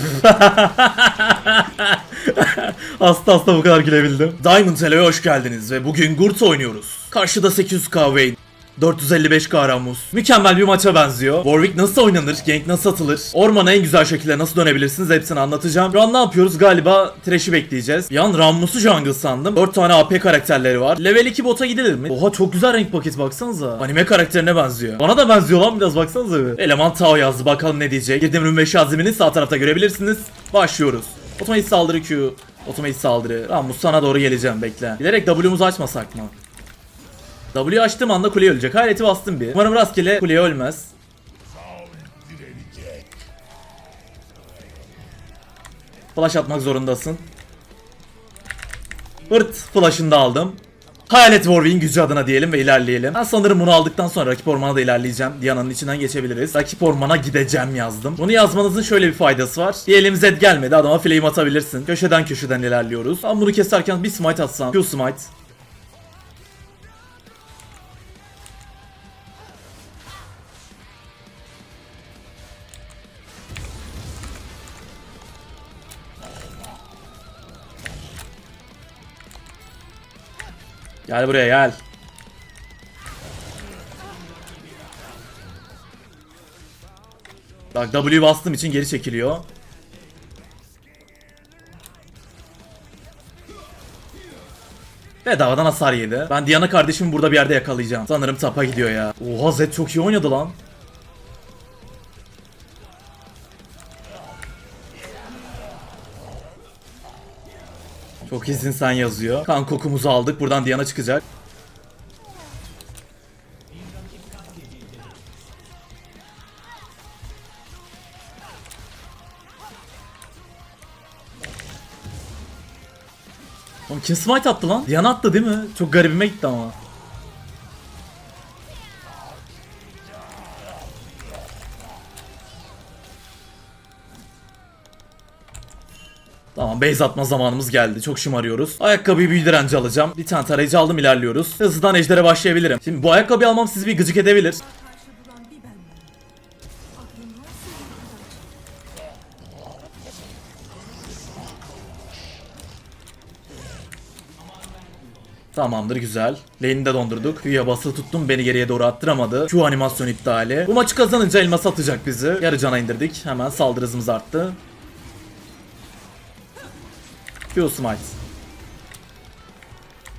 hasta hasta bu kadar gülebildim. Diamond Hello'ya hoş geldiniz ve bugün Gurt oynuyoruz. Karşıda 800k Vayne. 455k Ramus. Mükemmel bir maça benziyor. Warwick nasıl oynanır? Gank nasıl atılır? Ormana en güzel şekilde nasıl dönebilirsiniz? Hepsini anlatacağım. Şu an ne yapıyoruz? Galiba Thresh'i bekleyeceğiz. Bir an Ramus'u jungle sandım. 4 tane AP karakterleri var. Level 2 bota gidilir mi? Oha çok güzel renk paket baksanıza. Anime karakterine benziyor. Bana da benziyor lan biraz baksanıza bir. Eleman Tao yazdı bakalım ne diyecek. Girdim Rune ve Şazim'ini sağ tarafta görebilirsiniz. Başlıyoruz. Otomatik saldırı Q. Otomatik saldırı. Ramus sana doğru geleceğim bekle. Bilerek W'muzu açmasak mı? W açtığım anda kuleye ölecek. Hayreti bastım bir. Umarım rastgele kuleye ölmez. Flash atmak zorundasın. Hırt flash'ını da aldım. Hayalet Warwick'in gücü adına diyelim ve ilerleyelim. Ben sanırım bunu aldıktan sonra rakip ormana da ilerleyeceğim. Diana'nın içinden geçebiliriz. Rakip ormana gideceğim yazdım. Bunu yazmanızın şöyle bir faydası var. Diyelim Zed gelmedi adama flame atabilirsin. Köşeden köşeden ilerliyoruz. Ben bunu keserken bir smite atsam. Q smite. Gel buraya gel. Bak W bastığım için geri çekiliyor. Bedavadan hasar yedi. Ben Diana kardeşimi burada bir yerde yakalayacağım. Sanırım tapa gidiyor ya. Oha Zed çok iyi oynadı lan. Çok iyisin sen yazıyor. Kan kokumuzu aldık. Buradan Diana çıkacak. Oğlum kim smite attı lan? Diana attı değil mi? Çok garibime gitti ama. Tamam base atma zamanımız geldi. Çok şımarıyoruz. Ayakkabıyı büyü direnci alacağım. Bir tane tarayıcı aldım ilerliyoruz. Hızlıdan ejdere başlayabilirim. Şimdi bu ayakkabıyı almam sizi bir gıcık edebilir. Tamamdır güzel. Lane'i de dondurduk. Q'ya basılı tuttum beni geriye doğru attıramadı. Q animasyon iptali. Bu maçı kazanınca elmas atacak bizi. Yarı cana indirdik. Hemen saldırı hızımız arttı. Q smite.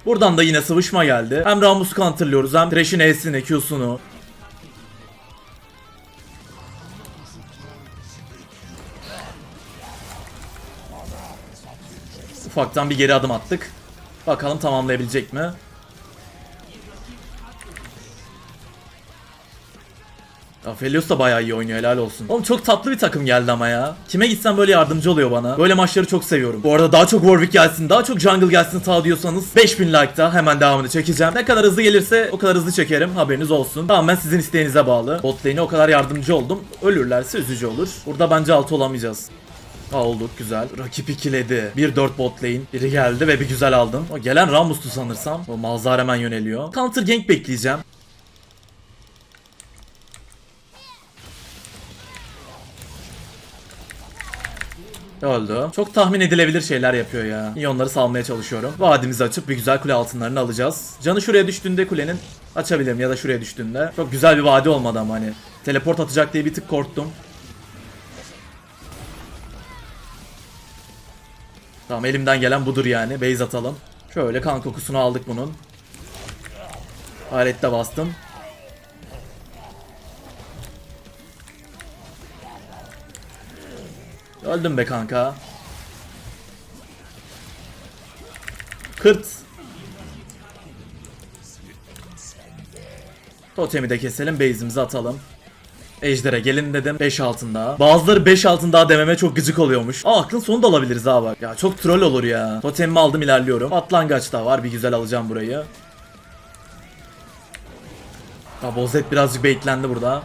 Buradan da yine sıvışma geldi. Hem Ramus'u counterlıyoruz hem Thresh'in E'sini, Q'sunu. Ufaktan bir geri adım attık. Bakalım tamamlayabilecek mi? Aphelios da bayağı iyi oynuyor helal olsun. Oğlum çok tatlı bir takım geldi ama ya. Kime gitsem böyle yardımcı oluyor bana. Böyle maçları çok seviyorum. Bu arada daha çok Warwick gelsin, daha çok jungle gelsin sağ diyorsanız 5000 like'da hemen devamını çekeceğim. Ne kadar hızlı gelirse o kadar hızlı çekerim. Haberiniz olsun. Tamamen sizin isteğinize bağlı. Bot lane'e o kadar yardımcı oldum. Ölürlerse üzücü olur. Burada bence altı olamayacağız. Ha olduk güzel. Rakip ikiledi. 1-4 bot lane. Biri geldi ve bir güzel aldım. O gelen Ramus'tu sanırsam. O Malzar hemen yöneliyor. Counter gank bekleyeceğim. Öldü. Çok tahmin edilebilir şeyler yapıyor ya. İyi onları salmaya çalışıyorum. Vadimizi açıp bir güzel kule altınlarını alacağız. Canı şuraya düştüğünde kulenin açabilirim ya da şuraya düştüğünde. Çok güzel bir vadi olmadı ama hani. Teleport atacak diye bir tık korktum. Tamam elimden gelen budur yani. Base atalım. Şöyle kan kokusunu aldık bunun. Alette bastım. Öldüm be kanka. Kırt. Totemi de keselim, base'imizi atalım. Ejder'e gelin dedim 5 altında. Bazıları 5 altında dememe çok gıcık oluyormuş. Aa aklın sonu da alabiliriz ha bak. Ya çok troll olur ya. Totemimi aldım ilerliyorum. Atlangaç da var bir güzel alacağım burayı. Ha Bozet birazcık baitlendi burada.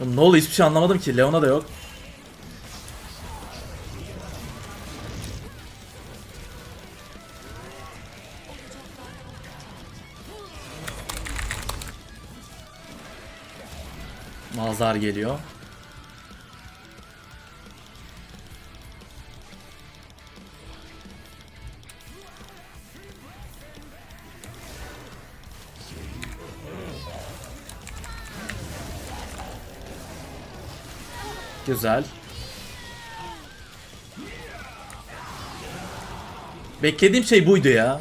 Oğlum ne oldu hiçbir şey anlamadım ki. Leona da yok. Mazar geliyor. Güzel. Beklediğim şey buydu ya.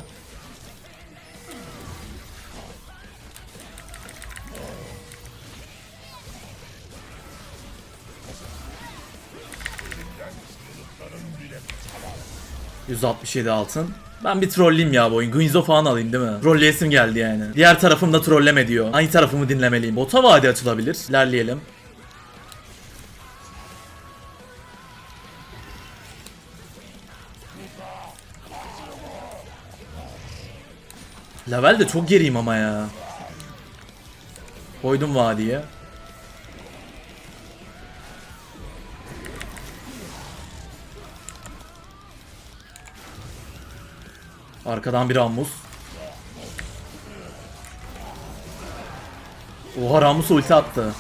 ...167 altın. Ben bir trolleyim ya bu oyun. Guinzo falan alayım değil mi? Trolleyesim geldi yani. Diğer tarafım da trolleme diyor. Hangi tarafımı dinlemeliyim? Bota vade açılabilir. İlerleyelim. Level de çok geriyim ama ya. Koydum vadiye. Arkadan bir Rammus. Oha Rammus ulti attı.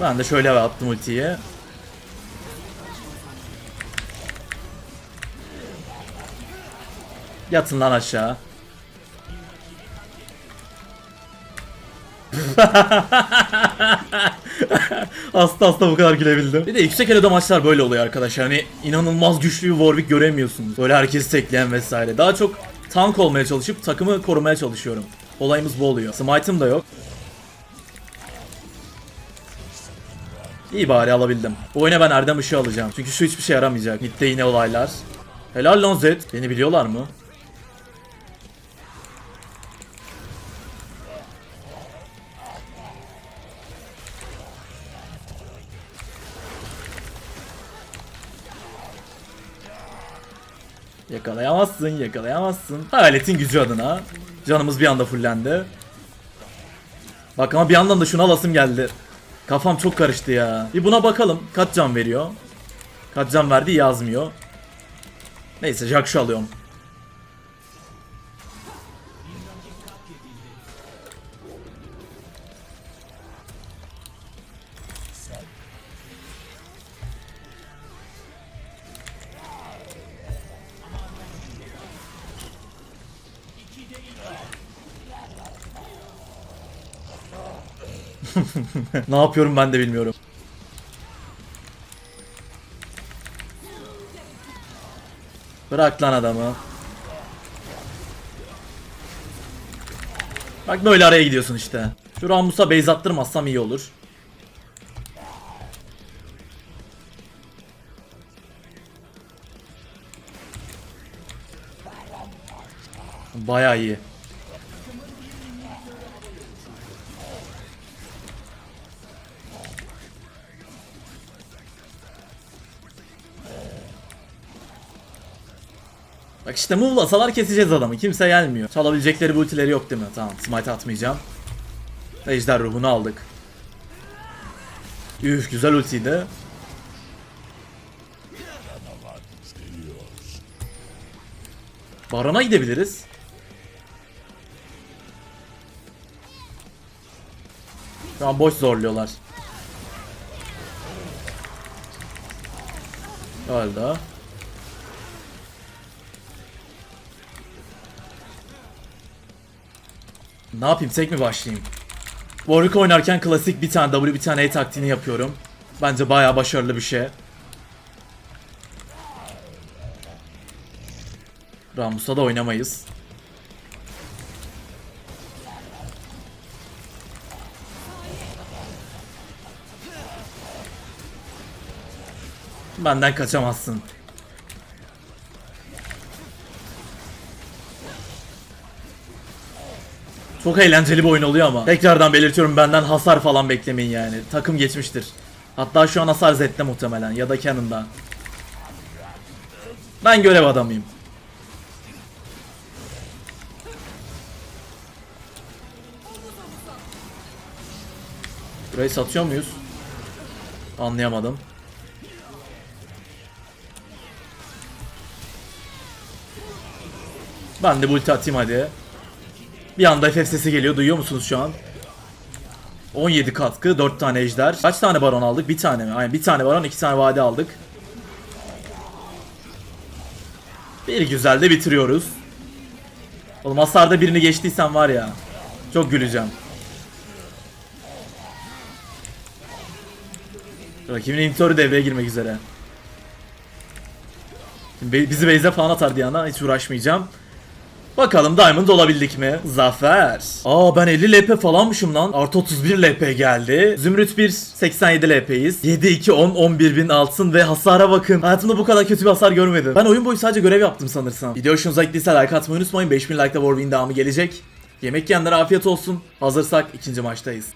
Ben de şöyle attım ultiyi. Yatın lan aşağı. hasta hasta bu kadar gülebildim. Bir de yüksek elo'da maçlar böyle oluyor arkadaşlar. Hani inanılmaz güçlü bir Warwick göremiyorsunuz. Böyle herkesi tekleyen vesaire. Daha çok tank olmaya çalışıp takımı korumaya çalışıyorum. Olayımız bu oluyor. Smite'ım da yok. İyi bari alabildim. Bu oyuna ben Erdem Işığı alacağım. Çünkü şu hiçbir şey yaramayacak. Mid'de yine olaylar. Helal lan Zed. Beni biliyorlar mı? Yakalayamazsın, yakalayamazsın. Hayaletin gücü adına. Canımız bir anda fullendi. Bak ama bir yandan da şunu alasım geldi. Kafam çok karıştı ya. Bir buna bakalım. Kaç can veriyor? Kaç can verdi yazmıyor. Neyse Jack'şu alıyorum. ne yapıyorum ben de bilmiyorum. Bırak lan adamı. Bak böyle araya gidiyorsun işte. Şu Rammus'a base attırmazsam iyi olur. Bayağı iyi. Bak işte move'lasalar keseceğiz adamı. Kimse gelmiyor. Çalabilecekleri bir ultileri yok değil mi? Tamam smite atmayacağım. Ejder ruhunu aldık. Üf güzel ultiydi. Baron'a gidebiliriz. Şu an boş zorluyorlar. Öldü. Ne yapayım tek mi başlayayım? Warwick oynarken klasik bir tane W bir tane E taktiğini yapıyorum. Bence bayağı başarılı bir şey. Rammus'a da oynamayız. Benden kaçamazsın. Çok eğlenceli bir oyun oluyor ama. Tekrardan belirtiyorum benden hasar falan beklemeyin yani. Takım geçmiştir. Hatta şu an hasar Zed'de muhtemelen ya da Cannon'da. Ben görev adamıyım. Burayı satıyor muyuz? Anlayamadım. Ben de bu ulti atayım hadi. Bir anda FF sesi geliyor. Duyuyor musunuz şu an? 17 katkı, 4 tane ejder. Kaç tane baron aldık? Bir tane mi? Aynen bir tane baron, iki tane vade aldık. Bir güzel de bitiriyoruz. Oğlum hasarda birini geçtiysen var ya. Çok güleceğim. Rakibin inhibitörü devreye girmek üzere. Şimdi bizi base'e falan atar diye ana hiç uğraşmayacağım. Bakalım Diamond olabildik mi? Zafer. Aa ben 50 LP falanmışım lan. Artı 31 LP geldi. Zümrüt 1 87 LP'yiz. 7 2 10 11 bin altın ve hasara bakın. Hayatımda bu kadar kötü bir hasar görmedim. Ben oyun boyu sadece görev yaptım sanırsam. Video hoşunuza gittiyse like atmayı unutmayın. 5000 like'da Warwing devamı gelecek. Yemek yiyenlere afiyet olsun. Hazırsak ikinci maçtayız.